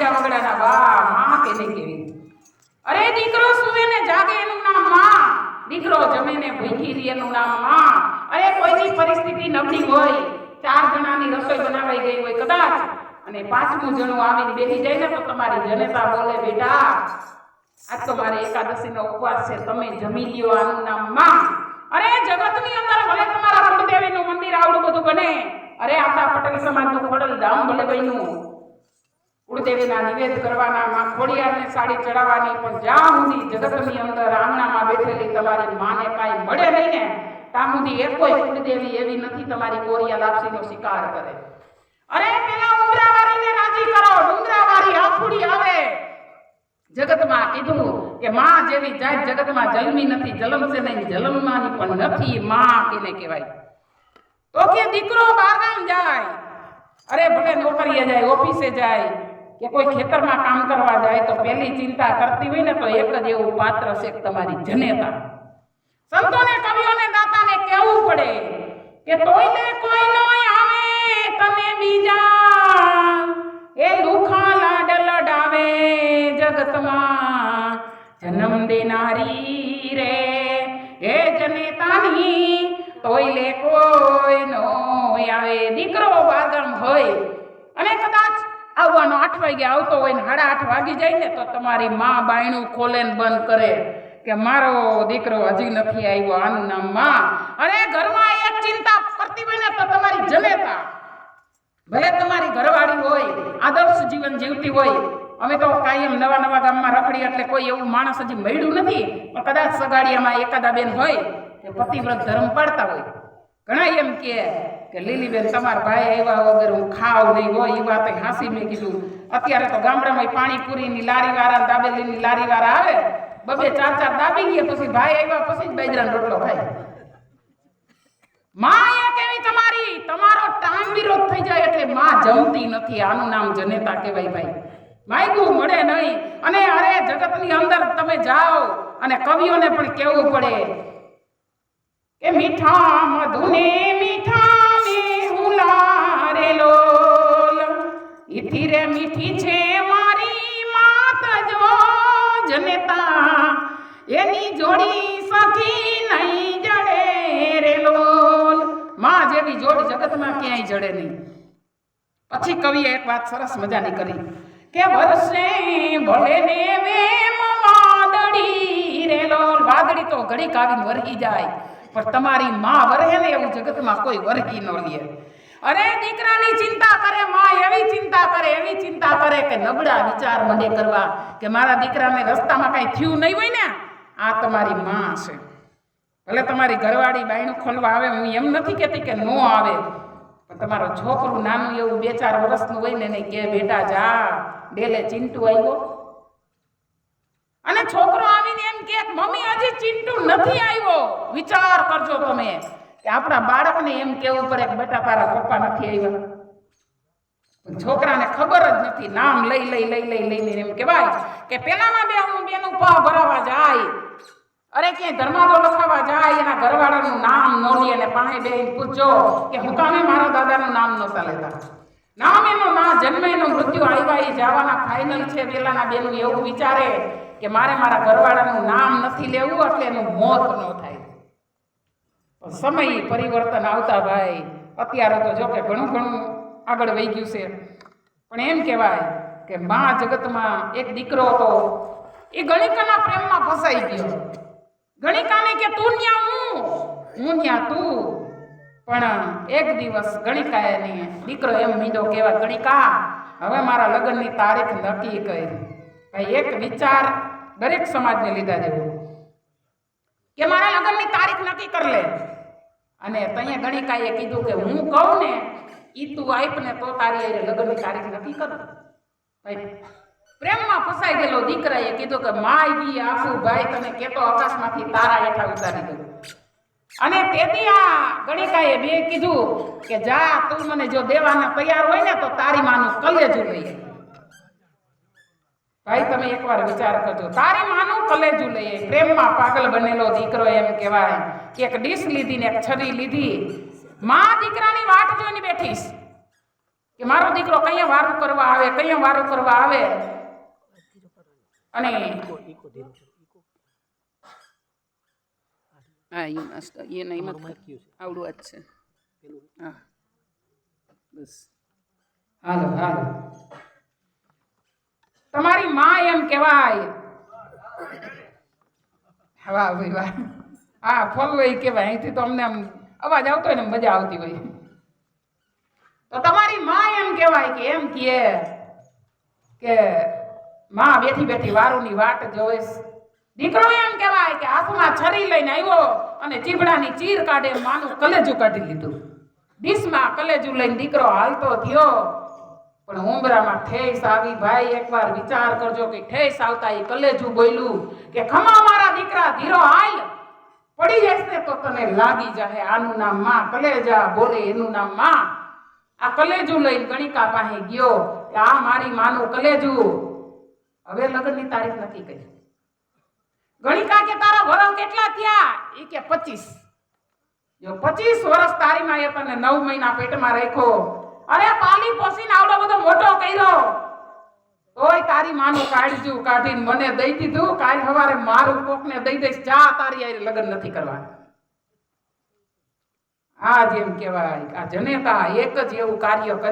બીજા વગડાના વાહમાં કે નહીં કેવી અરે દીકરો સુવે ને જાગે એનું નામમાં? દીકરો જમે ને ભૂખી રહે એનું નામમાં. અરે કોઈની પરિસ્થિતિ નબળી હોય, ચાર જણાની રસોઈ બનાવાઈ ગઈ હોય કદાચ, અને પાંચમું જણું આવીને બેસી જાય ને તો તમારી જનતા બોલે, બેટા, આજ તો મારે એકાદશીનો ઉપવાસ છે, તમે જમી લ્યો આનું નામમાં. અરે જગતની અંદર ભલે તમારા કુળદેવીનું મંદિર આવડું બધું બને, અરે આપણા પટેલ સમાજનું ખોડલ ધામ ભલે બન્યું કુળદેવીના નિવેદ કરવાના માં સાડી ચડાવવાની, પણ જ્યાં સુધી જગતની અંદર આંગણામાં બેઠેલી તમારી માને કાંઈ મળે નહીં ને, ત્યાં સુધી એકોય કુળદેવી એવી નથી તમારી કોરિયા લાપસીનો શિકાર કરે. અરે પેલા ઉમરાવાળીને રાજી કરો ડુંગરાવાળી આફુડી આવે. જગતમાં કીધું કે માં જેવી જાત જગતમાં જન્મી નથી, જલમશે નહીં જલમવાની પણ નથી માં કેને કહેવાય. તો કે દીકરો બહારગામ જાય. અરે ભલે નોકરીએ જાય, ઓફિસે જાય કે કોઈ ખેતરમાં કામ કરવા જાય તો પહેલી ચિંતા કરતી હોય ને તો એક જ એવું પાત્ર છે તમારી જનેતા. સંતોને, કવિઓને, દાતાને કહેવું પડે કે તોય કોઈ નો આવે તને બીજા. એ લુખા લાડ લડાવે જગતમાં. જન્મ દેનારી રે, એ જનેતાની તોય લે કોઈ નો આવે. દીકરો બાગમ હોય અને કદાચ આવવાનો આઠ વાગે આવતો હોય ને સાડા આઠ વાગી જાય ને તો તમારી માં બાયણું ખોલે બંધ કરે કે મારો દીકરો હજી નથી આવ્યો આનું નામમાં. અને ઘરમાં એક ચિંતા કરતી હોય ને તો તમારી જમેતા ભલે તમારી ઘરવાળી હોય, આદર્શ જીવન જીવતી હોય, અમે તો કાયમ નવા નવા ગામમાં રખડી એટલે કોઈ એવું માણસ હજી મળ્યું નથી. પણ કદાચ સગાડિયામાં એકાદા બેન હોય કે પતિવ્રત ધર્મ પાડતા હોય. ઘણા એમ કે કે લીલીબેન તમારા ભાઈ આવ્યા વગર હું ખાવ નહીં હોય એ વાત હાસી મેં કીધું. અત્યારે તો ગામડામાં પાણીપુરીની લારી વાળા દાબેલીની લારી વાળા આવે. બબે ચાર ચાર દાબી ગયા, પછી ભાઈ આવ્યા, પછી જ બાજરાનો રોટલો ખાય. માં કેવી તમારી? તમારો ટાઈમ વિરોધ થઈ જાય એટલે માં જમતી નથી. આનું નામ જનેતા કહેવાય ભાઈ. માયગું મળે નહીં. અને અરે જગતની અંદર તમે જાઓ અને કવિઓને પણ કહેવું પડે. કે મીઠા મધુને મીઠા મે રે લોલ. ઈથી રે મીઠી છે મારી માત જો જનેતા. એની જોડી સખી નહીં જડે રે લોલ. માં જેવી જોડી જગતમાં ક્યાંય જડે નહીં. પછી કવિએ એક વાત સરસ મજાની કરી કે વર્ષે ભલે ને વેમ વાદળી રે લોલ. વાદળી તો ઘડીક આવીને વરહી જાય. પણ તમારી માં વરહે ને એવું જગતમાં કોઈ વરહી ન લે અરે દીકરાની ચિંતા કરે, માં એવી ચિંતા કરે, એવી ચિંતા કરે કે નબળા વિચાર મને કરવા કે મારા દીકરાને રસ્તામાં કાંઈ થયું નહીં હોય ને, આ તમારી માં છે ભલે તમારી ઘરવાળી બાયણું ખોલવા આવે, હું એમ નથી કહેતી કે નો આવે, પણ તમારો છોકરું નાનું એવું બે ચાર વર્ષનું હોય ને એને કે, બેટા જા. ડેલે ચિંટુ આવ્યો. અને છોકરો આવીને કે મમ્મી હજી ચિંટુ નથી આવ્યો. વિચાર કરજો તમે. કે આપણા બાળકને એમ કેવું પડે કે બેટા, તારા પપ્પા નથી આવ્યા. છોકરાને ખબર જ નથી. નામ લઈ લઈ લઈ લઈ, લઈને એમ કહેવાય કે પેલામાં બે હું બેનું પા ભરાવા જાય. અરે, ક્યાંય ધર્માદો લખાવા જાય. એના ઘરવાળાનું નામ નો લે અને પાસે બેન પૂછો કે હું કામે મારા દાદાનું નામ નહોતા લેતા નામ એનું ના, જન્મે એનું મૃત્યુ આવ્યા એ જવાના ફાઇનલ છે. પેલાના બેનું એવું વિચારે કે મારે મારા ઘરવાળાનું નામ નથી લેવું, એટલે એનું મોત ન થાય. સમય પરિવર્તન આવતા ભાઈ, અત્યારે તો જો કે ઘણું ઘણું આગળ વહી ગયું છે. પણ એમ કહેવાય કે મા જગતમાં એક દીકરો હતો, એ ગણિકાના પ્રેમમાં ફસાઈ ગયો. ગણિકાને કે તું ન્યા હું? હું ન્યા તું. પણ એક દિવસ ગણિકાએ એની દીકરો એમ મીંડો કહેવા, ગણિકા, હવે મારા લગ્નની તારીખ નક્કી કરી. એક વિચાર દરેક સમાજને લીધા જેવું કે મારા લગ્નની તારીખ નક્કી કરી લે. અને તઈએ ગણિકાએ કીધું કે હું કહું ને, ઈ તું આપ ને તો તારી હારે લગ્નની તારીખ નક્કી કર. પ્રેમમાં ફસાઈ ગયેલો દીકરાએ કીધું કે, માય બી આખું ભાઈ તને કેતો આકાશમાંથી તારા હેઠા ઉતારી દઉં. અને તેથી આ ગણિકાએ બે કીધું કે, જા, તું મને જો દેવાના તૈયાર હોય ને, તો તારી માનું કલેજું લઈ. ભાઈ તમે એકવાર વિચાર કરજો. તારી માનું કલેજું લઈએ. પ્રેમમાં પાગલ બનેલો દીકરો એમ કહેવાય. કે એક ડીશ લીધી ને એક છરી લીધી. માં દીકરાની વાટ જોઈને બેઠીશ. કે મારો દીકરો કઈ વારું કરવા આવે કઈ વારું કરવા આવે? અને હા એ મસ્ત એ નહીં મત આવડું જ છે. હા. બસ. હાલો હાલો. કહેવાય. વાહ, ભાઈ, વાહ. હા ફોલવો કહેવાય. અહીંથી તો અમને આમ અવાજ આવતો હોય ને મજા આવતી હોય. તો તમારી માં એમ કહેવાય કે, એમ કહે કે, માં, બેઠી બેઠી, વારુની વાટ જોવે દીકરો એમ કહેવાય કે, હાથમાં છરી લઈને આવ્યો અને ચીબડાની ચીર કાઢે, માનું કલેજું કાઢી લીધું. ડીશમાં કલેજું લઈને દીકરો હાલતો થયો. પણ ઉંબરામાં ઠેસ આવી, ભાઈ, એકવાર વિચાર કરજો કે ઠેસ આવતા એ કલેજું બોલ્યું કે ખમા મારા દીકરા, ધીરો હાલ. પડી જશે તો તને લાગી જાહે. આનું નામમાં કલેજા બોલે, એનું નામમાં. આ કલેજું લઈને ગણિકા પાસે ગયો કે આ મારી માનું કલેજું. હવે લગ્નની તારીખ નક્કી કરી. ગણિકા કે તારા વરસ કેટલા થયા? એ કે પચીસ. જો પચીસ વર્ષ તારી એ તને નવ મહિના પેટમાં રાખ્યો. અરે પાલી પોસીને આવડો બધો મોટો કર્યો. ઓય, તારી માનું કાઢજું, કાઢીને મને દઈ દીધું. કાલ સવારે મારું કોકને દઈ દઈશ. જા, તારી આઈ લગ્ન નથી કરવા આ જેમ કહેવાય, આ જનેતા એક જ એવું કાર્ય કરે